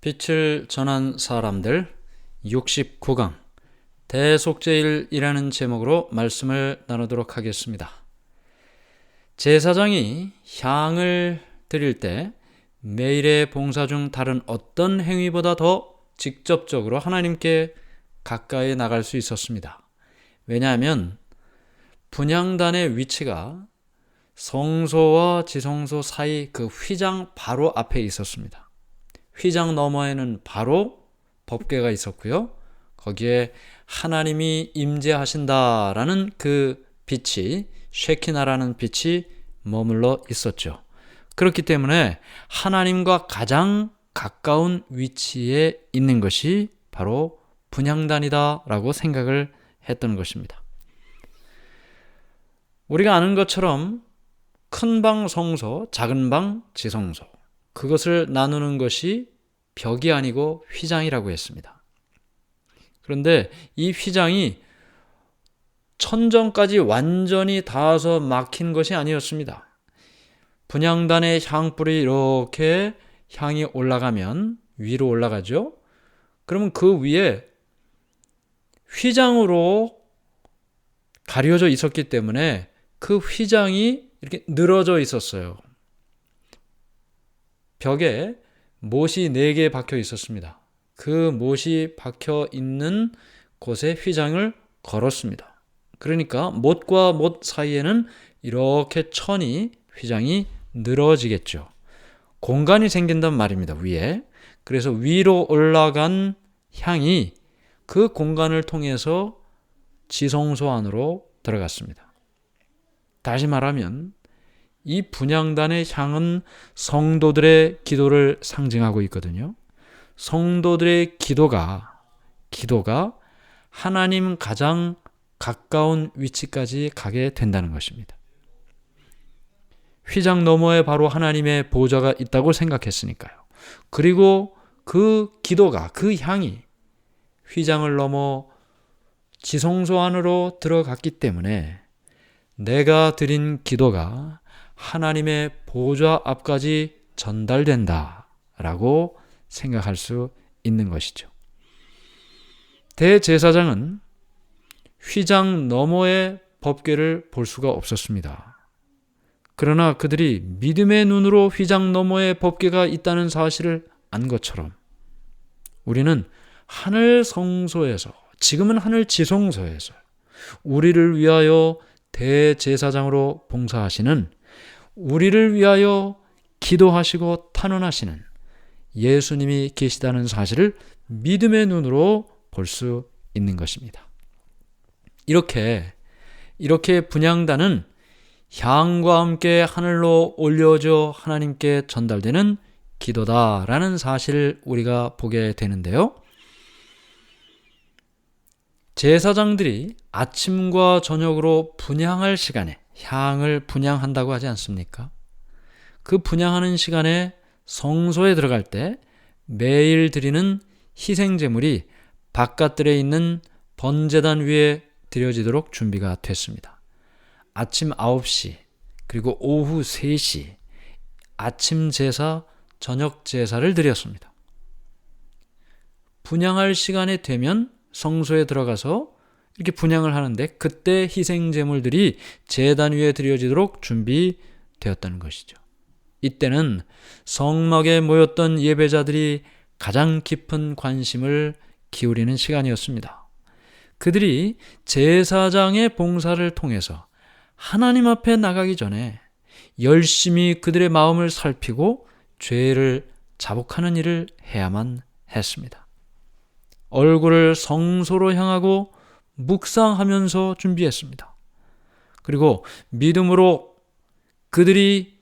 빛을 전한 사람들 69강 대속제일이라는 제목으로 말씀을 나누도록 하겠습니다. 제사장이 향을 드릴 때 매일의 봉사 중 다른 어떤 행위보다 더 직접적으로 하나님께 가까이 나갈 수 있었습니다. 왜냐하면 분향단의 위치가 성소와 지성소 사이 그 휘장 바로 앞에 있었습니다. 휘장 너머에는 바로 법궤가 있었고요. 거기에 하나님이 임재하신다라는 그 빛이 쉐키나라는 빛이 머물러 있었죠. 그렇기 때문에 하나님과 가장 가까운 위치에 있는 것이 바로 분향단이다라고 생각을 했던 것입니다. 우리가 아는 것처럼 큰 방 성소, 작은 방 지성소. 그것을 나누는 것이 벽이 아니고 휘장이라고 했습니다. 그런데 이 휘장이 천정까지 완전히 닿아서 막힌 것이 아니었습니다. 분향단의 향불이 이렇게 향이 올라가면 위로 올라가죠. 그러면 그 위에 휘장으로 가려져 있었기 때문에 그 휘장이 이렇게 늘어져 있었어요. 벽에 못이 네 개 박혀 있었습니다. 그 못이 박혀 있는 곳에 휘장을 걸었습니다. 그러니까 못과 못 사이에는 이렇게 천이 휘장이 늘어지겠죠. 공간이 생긴단 말입니다. 위에. 그래서 위로 올라간 향이 그 공간을 통해서 지성소 안으로 들어갔습니다. 다시 말하면 이 분양단의 향은 성도들의 기도를 상징하고 있거든요. 성도들의 기도가 기도가 하나님 가장 가까운 위치까지 가게 된다는 것입니다. 휘장 너머에 바로 하나님의 보좌가 있다고 생각했으니까요. 그리고 그 기도가 그 향이 휘장을 넘어 지성소 안으로 들어갔기 때문에 내가 드린 기도가 하나님의 보좌 앞까지 전달된다 라고 생각할 수 있는 것이죠. 대제사장은 휘장 너머의 법궤를 볼 수가 없었습니다. 그러나 그들이 믿음의 눈으로 휘장 너머의 법궤가 있다는 사실을 안 것처럼 우리는 하늘 성소에서 지금은 하늘 지성소에서 우리를 위하여 대제사장으로 봉사하시는 우리를 위하여 기도하시고 탄원하시는 예수님이 계시다는 사실을 믿음의 눈으로 볼 수 있는 것입니다. 이렇게 이렇게 분양단은 향과 함께 하늘로 올려져 하나님께 전달되는 기도다라는 사실을 우리가 보게 되는데요. 제사장들이 아침과 저녁으로 분양할 시간에 향을 분양한다고 하지 않습니까? 그 분양하는 시간에 성소에 들어갈 때 매일 드리는 희생제물이 바깥들에 있는 번제단 위에 드려지도록 준비가 됐습니다. 아침 9시 그리고 오후 3시 아침 제사, 저녁 제사를 드렸습니다. 분양할 시간이 되면 성소에 들어가서 이렇게 분양을 하는데 그때 희생 제물들이 제단 위에 드려지도록 준비되었다는 것이죠. 이때는 성막에 모였던 예배자들이 가장 깊은 관심을 기울이는 시간이었습니다. 그들이 제사장의 봉사를 통해서 하나님 앞에 나가기 전에 열심히 그들의 마음을 살피고 죄를 자복하는 일을 해야만 했습니다. 얼굴을 성소로 향하고 묵상하면서 준비했습니다. 그리고 믿음으로 그들이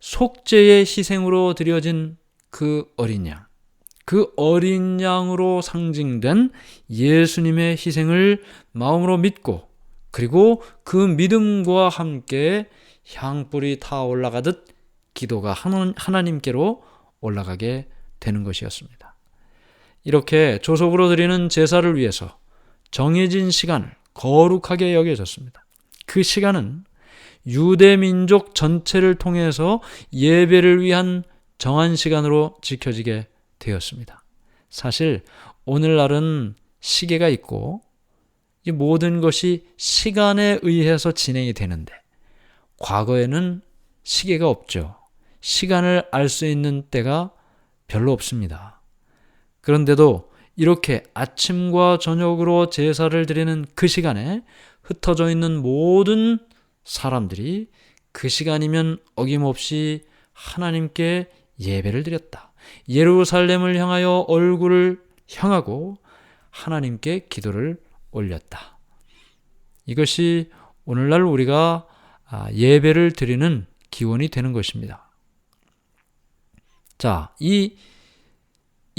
속죄의 희생으로 드려진 그 어린 양, 그 어린 양으로 상징된 예수님의 희생을 마음으로 믿고 그리고 그 믿음과 함께 향불이 타 올라가듯 기도가 하나님께로 올라가게 되는 것이었습니다. 이렇게 조속으로 드리는 제사를 위해서 정해진 시간을 거룩하게 여겨졌습니다. 그 시간은 유대 민족 전체를 통해서 예배를 위한 정한 시간으로 지켜지게 되었습니다. 사실 오늘날은 시계가 있고 이 모든 것이 시간에 의해서 진행이 되는데 과거에는 시계가 없죠. 시간을 알 수 있는 때가 별로 없습니다. 그런데도 이렇게 아침과 저녁으로 제사를 드리는 그 시간에 흩어져 있는 모든 사람들이 그 시간이면 어김없이 하나님께 예배를 드렸다. 예루살렘을 향하여 얼굴을 향하고 하나님께 기도를 올렸다. 이것이 오늘날 우리가 아, 예배를 드리는 기원이 되는 것입니다. 자, 이,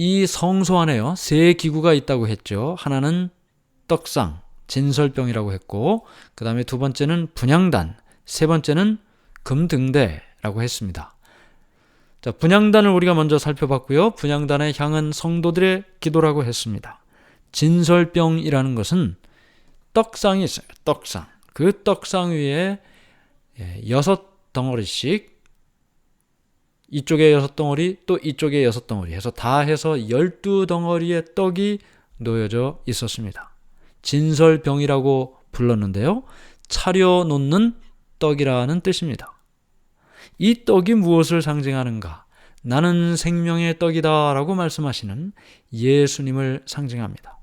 이 성소 안에요. 세 기구가 있다고 했죠. 하나는 떡상, 진설병이라고 했고, 그 다음에 두 번째는 분양단, 세 번째는 금등대라고 했습니다. 자, 분양단을 우리가 먼저 살펴봤고요. 분양단의 향은 성도들의 기도라고 했습니다. 진설병이라는 것은 떡상이 있어요. 떡상. 그 떡상 위에 예, 여섯 덩어리씩 이쪽에 여섯 덩어리 또 이쪽에 여섯 덩어리 해서 다 해서 열두 덩어리의 떡이 놓여져 있었습니다. 진설병이라고 불렀는데요. 차려 놓는 떡이라는 뜻입니다. 이 떡이 무엇을 상징하는가? 나는 생명의 떡이다 라고 말씀하시는 예수님을 상징합니다.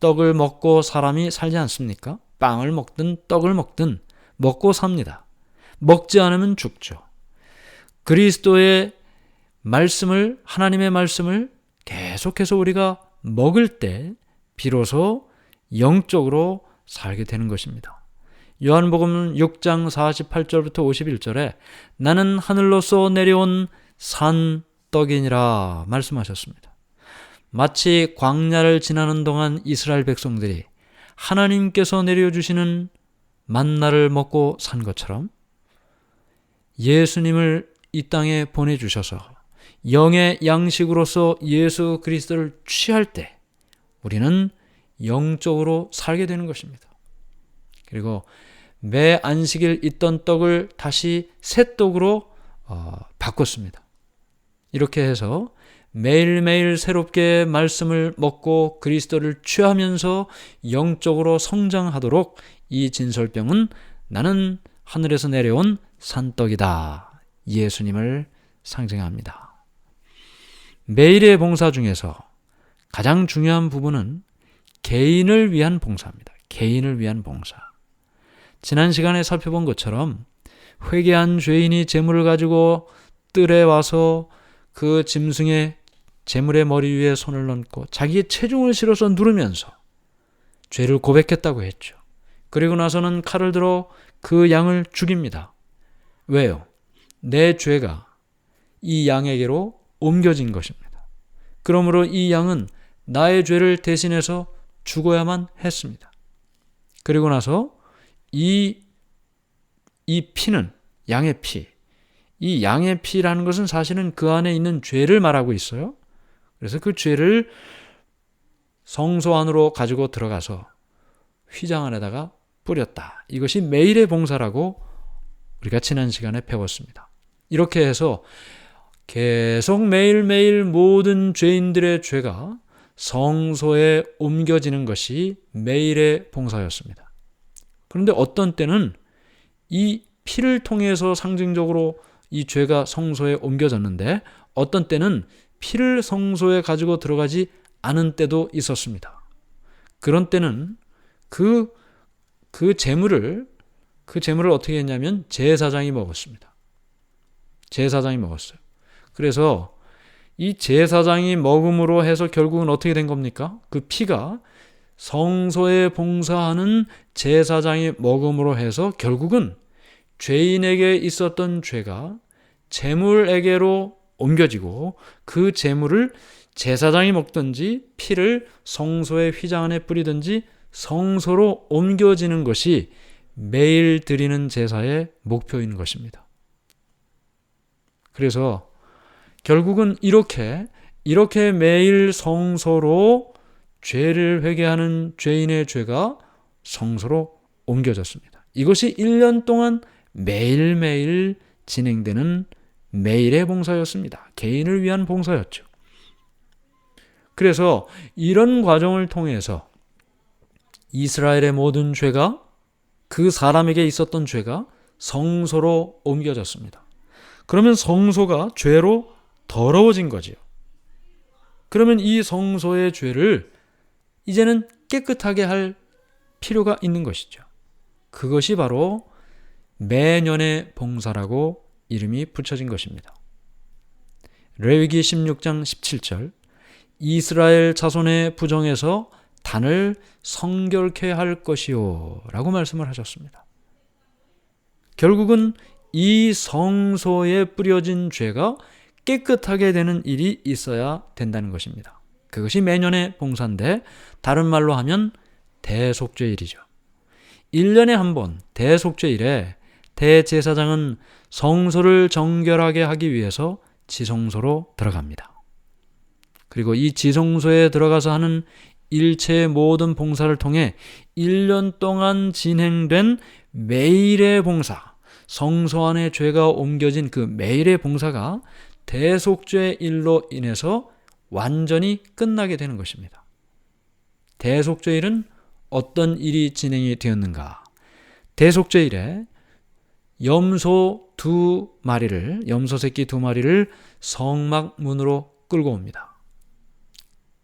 떡을 먹고 사람이 살지 않습니까? 빵을 먹든 떡을 먹든 먹고 삽니다. 먹지 않으면 죽죠. 그리스도의 말씀을, 하나님의 말씀을 계속해서 우리가 먹을 때 비로소 영적으로 살게 되는 것입니다. 요한복음 6장 48절부터 51절에 나는 하늘로서 내려온 산 떡이니라 말씀하셨습니다. 마치 광야를 지나는 동안 이스라엘 백성들이 하나님께서 내려주시는 만나를 먹고 산 것처럼 예수님을 이 땅에 보내주셔서 영의 양식으로서 예수 그리스도를 취할 때 우리는 영적으로 살게 되는 것입니다. 그리고 매 안식일 있던 떡을 다시 새 떡으로 어, 바꿨습니다. 이렇게 해서 매일매일 새롭게 말씀을 먹고 그리스도를 취하면서 영적으로 성장하도록 이 진설병은 나는 하늘에서 내려온 산떡이다. 예수님을 상징합니다. 매일의 봉사 중에서 가장 중요한 부분은 개인을 위한 봉사입니다. 개인을 위한 봉사. 지난 시간에 살펴본 것처럼 회개한 죄인이 재물을 가지고 뜰에 와서 그 짐승의 재물의 머리 위에 손을 얹고 자기의 체중을 실어서 누르면서 죄를 고백했다고 했죠. 그리고 나서는 칼을 들어 그 양을 죽입니다. 왜요? 내 죄가 이 양에게로 옮겨진 것입니다. 그러므로 이 양은 나의 죄를 대신해서 죽어야만 했습니다. 그리고 나서 이, 이 피는 양의 피. 이 양의 피라는 것은 사실은 그 안에 있는 죄를 말하고 있어요. 그래서 그 죄를 성소 안으로 가지고 들어가서 휘장 안에다가 뿌렸다. 이것이 매일의 봉사라고 우리가 지난 시간에 배웠습니다. 이렇게 해서 계속 매일매일 모든 죄인들의 죄가 성소에 옮겨지는 것이 매일의 봉사였습니다. 그런데 어떤 때는 이 피를 통해서 상징적으로 이 죄가 성소에 옮겨졌는데 어떤 때는 피를 성소에 가지고 들어가지 않은 때도 있었습니다. 그런 때는 그, 그 재물을, 그 재물을 어떻게 했냐면 제사장이 먹었습니다. 제사장이 먹었어요. 그래서 이 제사장이 먹음으로 해서 결국은 어떻게 된 겁니까? 그 피가 성소에 봉사하는 제사장이 먹음으로 해서 결국은 죄인에게 있었던 죄가 재물에게로 옮겨지고 그 재물을 제사장이 먹든지 피를 성소의 휘장 안에 뿌리든지 성소로 옮겨지는 것이 매일 드리는 제사의 목표인 것입니다. 그래서 결국은 이렇게 이렇게 매일 성소로 죄를 회개하는 죄인의 죄가 성소로 옮겨졌습니다. 이것이 1년 동안 매일매일 진행되는 매일의 봉사였습니다. 개인을 위한 봉사였죠. 그래서 이런 과정을 통해서 이스라엘의 모든 죄가 그 사람에게 있었던 죄가 성소로 옮겨졌습니다. 그러면 성소가 죄로 더러워진 거지요. 그러면 이 성소의 죄를 이제는 깨끗하게 할 필요가 있는 것이죠. 그것이 바로 매년의 봉사라고 이름이 붙여진 것입니다. 레위기 16장 17절 이스라엘 자손의 부정에서 단을 성결케 할 것이요 라고 말씀을 하셨습니다. 결국은 이 성소에 뿌려진 죄가 깨끗하게 되는 일이 있어야 된다는 것입니다. 그것이 매년의 봉사인데 다른 말로 하면 대속죄일이죠. 1년에 한 번 대속죄일에 대제사장은 성소를 정결하게 하기 위해서 지성소로 들어갑니다. 그리고 이 지성소에 들어가서 하는 일체의 모든 봉사를 통해 1년 동안 진행된 매일의 봉사, 성소 안에 죄가 옮겨진 그 매일의 봉사가 대속죄 일로 인해서 완전히 끝나게 되는 것입니다. 대속죄일은 어떤 일이 진행이 되었는가? 대속죄일에 염소 두 마리를, 염소 새끼 두 마리를 성막 문으로 끌고 옵니다.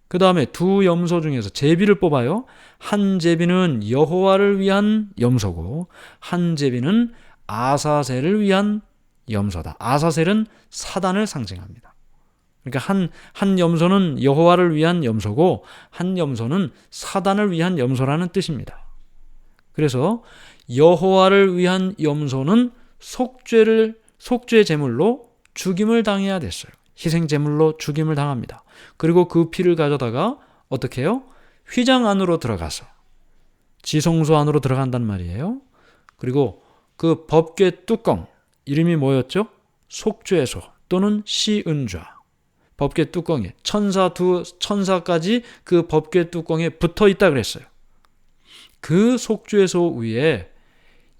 그 다음에 두 염소 중에서 제비를 뽑아요. 한 제비는 여호와를 위한 염소고, 한 제비는 아사셀을 위한 염소다. 아사셀은 사단을 상징합니다. 그러니까 한, 한 염소는 여호와를 위한 염소고, 한 염소는 사단을 위한 염소라는 뜻입니다. 그래서 여호와를 위한 염소는 속죄를 속죄 제물로 죽임을 당해야 됐어요. 희생 제물로 죽임을 당합니다. 그리고 그 피를 가져다가 어떻게 해요? 휘장 안으로 들어가서 지성소 안으로 들어간단 말이에요. 그리고 그 법궤 뚜껑 이름이 뭐였죠? 속죄소 또는 시은좌. 법궤 뚜껑에 천사 두 천사까지 그 법궤 뚜껑에 붙어 있다 그랬어요. 그 속죄소 위에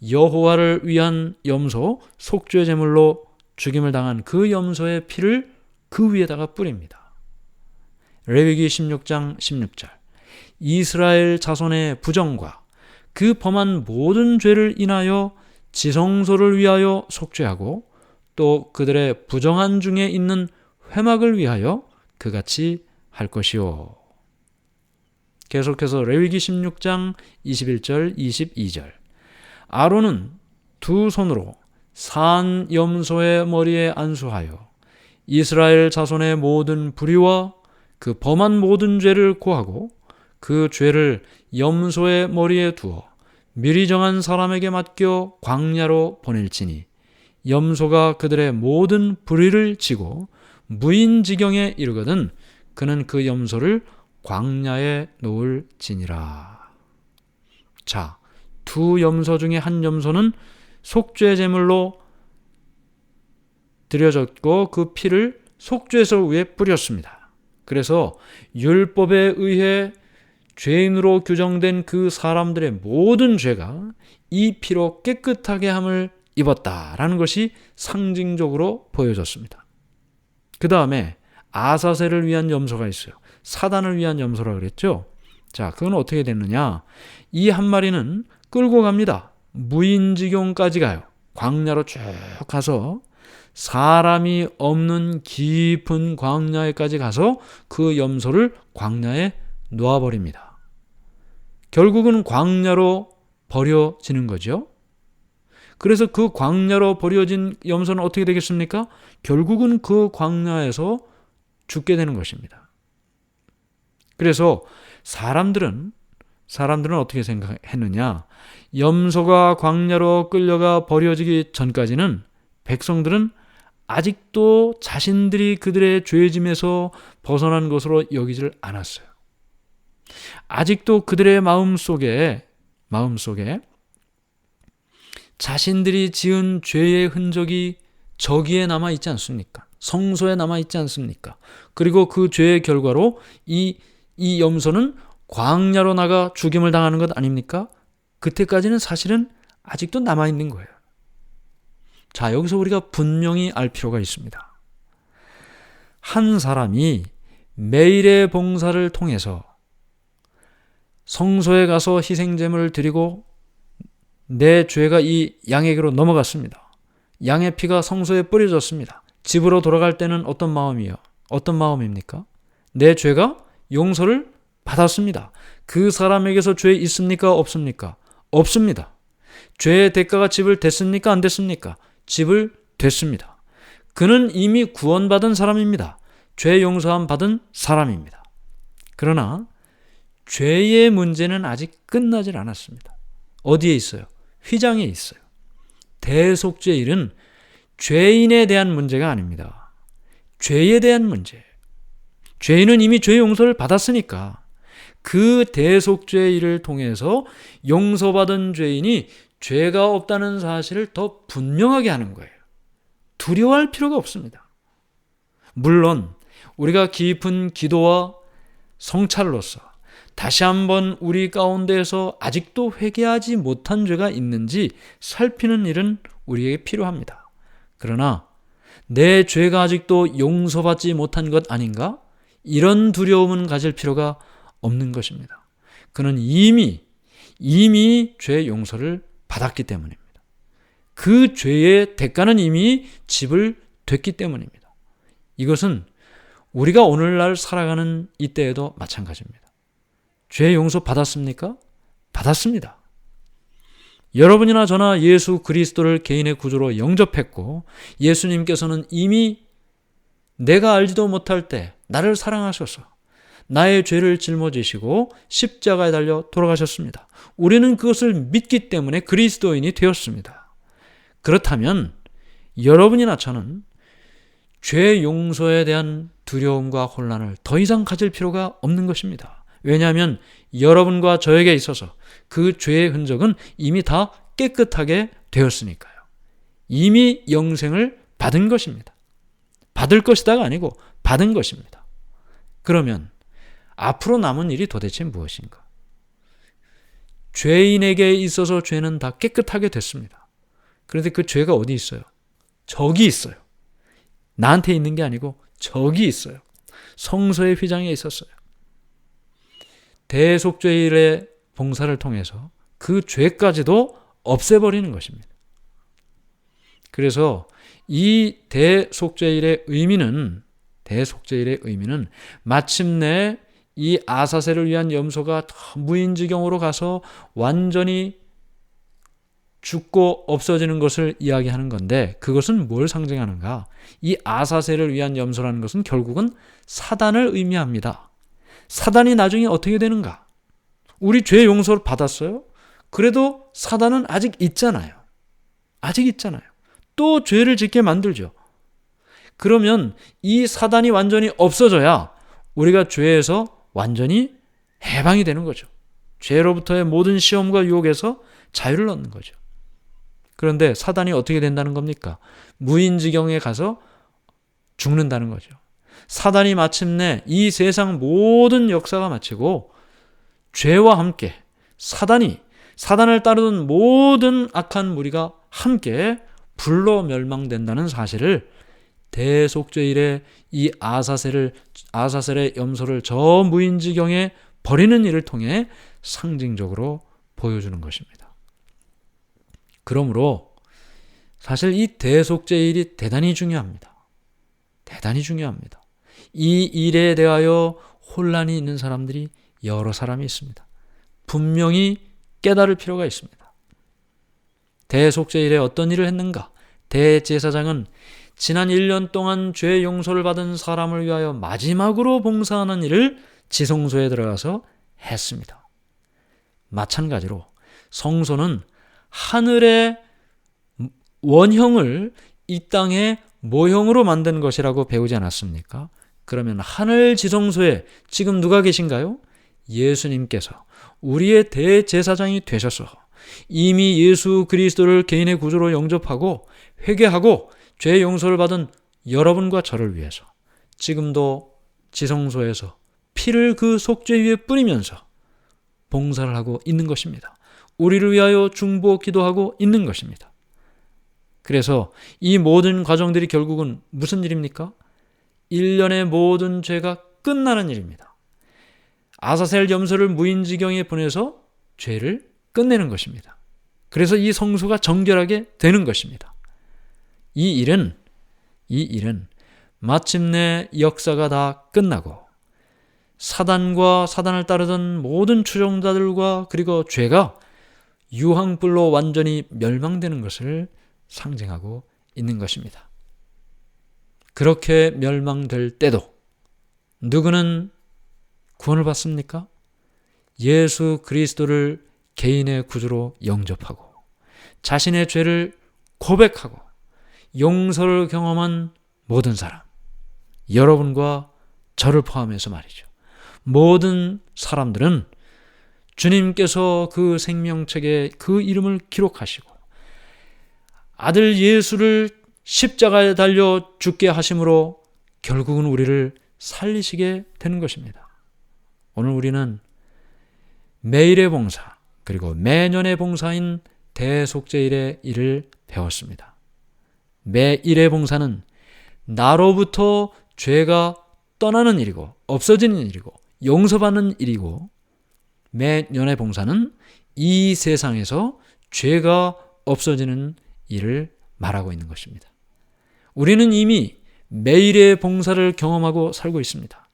여호와를 위한 염소 속죄 제물로 죽임을 당한 그 염소의 피를 그 위에다가 뿌립니다. 레위기 16장 16절 이스라엘 자손의 부정과 그 범한 모든 죄를 인하여 지성소를 위하여 속죄하고 또 그들의 부정한 중에 있는 회막을 위하여 그같이 할 것이요. 계속해서 레위기 16장 21절 22절 아론은 두 손으로 산 염소의 머리에 안수하여 이스라엘 자손의 모든 불의와 그 범한 모든 죄를 고하고 그 죄를 염소의 머리에 두어 미리 정한 사람에게 맡겨 광야로 보낼지니 염소가 그들의 모든 불의를 지고 무인지경에 이르거든 그는 그 염소를 광야에 놓을지니라. 자, 두 염소 중에 한 염소는 속죄 제물로 드려졌고 그 피를 속죄소 위에 뿌렸습니다. 그래서 율법에 의해 죄인으로 규정된 그 사람들의 모든 죄가 이 피로 깨끗하게 함을 입었다라는 것이 상징적으로 보여졌습니다. 그 다음에 아사셀을 위한 염소가 있어요. 사단을 위한 염소라 그랬죠. 자, 그건 어떻게 됐느냐? 이 한 마리는 끌고 갑니다. 무인지경까지 가요. 광야로 쭉 가서 사람이 없는 깊은 광야에까지 가서 그 염소를 광야에 놓아버립니다. 결국은 광야로 버려지는 거죠. 그래서 그 광야로 버려진 염소는 어떻게 되겠습니까? 결국은 그 광야에서 죽게 되는 것입니다. 그래서 사람들은 사람들은 어떻게 생각했느냐? 염소가 광야로 끌려가 버려지기 전까지는 백성들은 아직도 자신들이 그들의 죄짐에서 벗어난 것으로 여기질 않았어요. 아직도 그들의 마음 속에 마음 속에 자신들이 지은 죄의 흔적이 저기에 남아 있지 않습니까? 성소에 남아 있지 않습니까? 그리고 그 죄의 결과로 이, 이 염소는 광야로 나가 죽임을 당하는 것 아닙니까? 그때까지는 사실은 아직도 남아 있는 거예요. 자, 여기서 우리가 분명히 알 필요가 있습니다. 한 사람이 매일의 봉사를 통해서 성소에 가서 희생제물을 드리고 내 죄가 이 양에게로 넘어갔습니다. 양의 피가 성소에 뿌려졌습니다. 집으로 돌아갈 때는 어떤 마음이요? 어떤 마음입니까? 내 죄가 용서를 받았습니다. 그 사람에게서 죄 있습니까? 없습니까? 없습니다. 죄의 대가가 집을 됐습니까? 안 됐습니까? 집을 됐습니다. 그는 이미 구원받은 사람입니다. 죄 용서함 받은 사람입니다. 그러나 죄의 문제는 아직 끝나질 않았습니다. 어디에 있어요? 휘장에 있어요. 대속죄 일은 죄인에 대한 문제가 아닙니다. 죄에 대한 문제. 죄인은 이미 죄 용서를 받았으니까 그 대속죄 일을 통해서 용서받은 죄인이 죄가 없다는 사실을 더 분명하게 하는 거예요. 두려워할 필요가 없습니다. 물론 우리가 깊은 기도와 성찰로서 다시 한번 우리 가운데에서 아직도 회개하지 못한 죄가 있는지 살피는 일은 우리에게 필요합니다. 그러나 내 죄가 아직도 용서받지 못한 것 아닌가? 이런 두려움은 가질 필요가 없는 것입니다. 그는 이미 이미 죄 용서를 받았기 때문입니다. 그 죄의 대가는 이미 집을 됐기 때문입니다. 이것은 우리가 오늘날 살아가는 이때에도 마찬가지입니다. 죄 용서 받았습니까? 받았습니다. 여러분이나 저나 예수 그리스도를 개인의 구조로 영접했고 예수님께서는 이미 내가 알지도 못할 때 나를 사랑하셔서 나의 죄를 짊어지시고 십자가에 달려 돌아가셨습니다. 우리는 그것을 믿기 때문에 그리스도인이 되었습니다. 그렇다면 여러분이나 저는 죄 용서에 대한 두려움과 혼란을 더 이상 가질 필요가 없는 것입니다. 왜냐하면 여러분과 저에게 있어서 그 죄의 흔적은 이미 다 깨끗하게 되었으니까요. 이미 영생을 받은 것입니다. 받을 것이다가 아니고 받은 것입니다. 그러면 앞으로 남은 일이 도대체 무엇인가? 죄인에게 있어서 죄는 다 깨끗하게 됐습니다. 그런데 그 죄가 어디 있어요? 저기 있어요. 나한테 있는 게 아니고 저기 있어요. 성소의 휘장에 있었어요. 대속죄일의 봉사를 통해서 그 죄까지도 없애버리는 것입니다. 그래서 이 대속죄일의 의미는 대속죄일의 의미는 마침내 이 아사세를 위한 염소가 무인지경으로 가서 완전히 죽고 없어지는 것을 이야기하는 건데 그것은 뭘 상징하는가? 이 아사세를 위한 염소라는 것은 결국은 사단을 의미합니다. 사단이 나중에 어떻게 되는가? 우리 죄 용서를 받았어요? 그래도 사단은 아직 있잖아요. 아직 있잖아요. 또 죄를 짓게 만들죠. 그러면 이 사단이 완전히 없어져야 우리가 죄에서 완전히 해방이 되는 거죠. 죄로부터의 모든 시험과 유혹에서 자유를 얻는 거죠. 그런데 사단이 어떻게 된다는 겁니까? 무인지경에 가서 죽는다는 거죠. 사단이 마침내 이 세상 모든 역사가 마치고 죄와 함께 사단이 사단을 따르던 모든 악한 무리가 함께 불로 멸망된다는 사실을 대속죄일에 이 아사셀을 아사셀의 염소를 저 무인지경에 버리는 일을 통해 상징적으로 보여주는 것입니다. 그러므로 사실 이 대속죄일이 대단히 중요합니다. 대단히 중요합니다. 이 일에 대하여 혼란이 있는 사람들이 여러 사람이 있습니다. 분명히 깨달을 필요가 있습니다. 대속죄일에 어떤 일을 했는가? 대제사장은 지난 1년 동안 죄 용서를 받은 사람을 위하여 마지막으로 봉사하는 일을 지성소에 들어가서 했습니다. 마찬가지로 성소는 하늘의 원형을 이 땅의 모형으로 만든 것이라고 배우지 않았습니까? 그러면 하늘 지성소에 지금 누가 계신가요? 예수님께서 우리의 대제사장이 되셔서 이미 예수 그리스도를 개인의 구조로 영접하고 회개하고 죄 용서를 받은 여러분과 저를 위해서 지금도 지성소에서 피를 그 속죄 위에 뿌리면서 봉사를 하고 있는 것입니다. 우리를 위하여 중보 기도하고 있는 것입니다. 그래서 이 모든 과정들이 결국은 무슨 일입니까? 1년의 모든 죄가 끝나는 일입니다. 아사셀 염소를 무인지경에 보내서 죄를 끝내는 것입니다. 그래서 이 성소가 정결하게 되는 것입니다. 이 일은 이 일은 마침내 역사가 다 끝나고 사단과 사단을 따르던 모든 추종자들과 그리고 죄가 유황불로 완전히 멸망되는 것을 상징하고 있는 것입니다. 그렇게 멸망될 때도 누구는 구원을 받습니까? 예수 그리스도를 개인의 구주로 영접하고 자신의 죄를 고백하고 용서를 경험한 모든 사람, 여러분과 저를 포함해서 말이죠. 모든 사람들은 주님께서 그 생명책에 그 이름을 기록하시고 아들 예수를 십자가에 달려 죽게 하심으로 결국은 우리를 살리시게 되는 것입니다. 오늘 우리는 매일의 봉사 그리고 매년의 봉사인 대속제일의 일을 배웠습니다. 매일의 봉사는 나로부터 죄가 떠나는 일이고 없어지는 일이고 용서받는 일이고 매년의 봉사는 이 세상에서 죄가 없어지는 일을 말하고 있는 것입니다. 우리는 이미 매일의 봉사를 경험하고 살고 있습니다.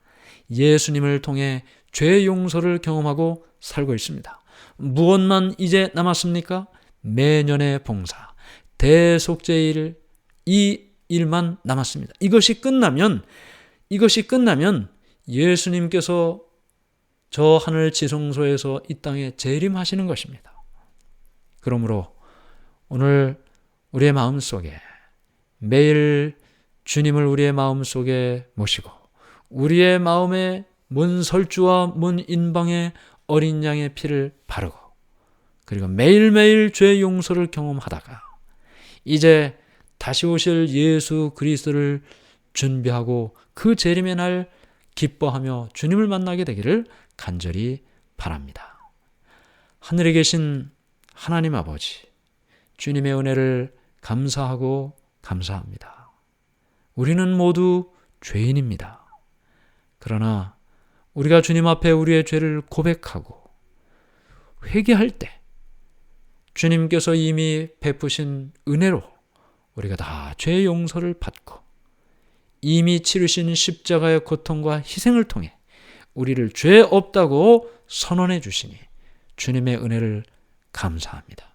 예수님을 통해 죄 용서를 경험하고 살고 있습니다. 무엇만 이제 남았습니까? 매년의 봉사, 대속제일 이 일만 남았습니다. 이것이 끝나면 이것이 끝나면 예수님께서 저 하늘 지성소에서 이 땅에 재림하시는 것입니다. 그러므로 오늘 우리의 마음 속에 매일 주님을 우리의 마음 속에 모시고 우리의 마음에 문 설주와 문 인방에 어린 양의 피를 바르고 그리고 매일매일 죄 용서를 경험하다가 이제 다시 오실 예수 그리스도를 준비하고 그 재림의 날 기뻐하며 주님을 만나게 되기를 간절히 바랍니다. 하늘에 계신 하나님 아버지, 주님의 은혜를 감사하고 감사합니다. 우리는 모두 죄인입니다. 그러나 우리가 주님 앞에 우리의 죄를 고백하고 회개할 때 주님께서 이미 베푸신 은혜로 우리가 다 죄의 용서를 받고 이미 치르신 십자가의 고통과 희생을 통해 우리를 죄 없다고 선언해 주시니 주님의 은혜를 감사합니다.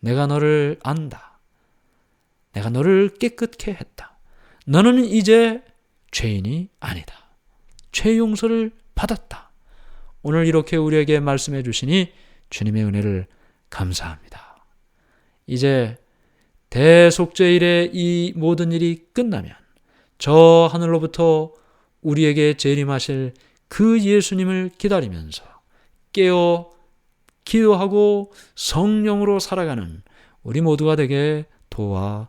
내가 너를 안다. 내가 너를 깨끗게 했다. 너는 이제 죄인이 아니다. 죄 용서를 받았다. 오늘 이렇게 우리에게 말씀해 주시니 주님의 은혜를 감사합니다. 이제 대속죄일의 이 모든 일이 끝나면 저 하늘로부터 우리에게 재림하실 그 예수님을 기다리면서 깨어 기도하고 성령으로 살아가는 우리 모두가 되게 도와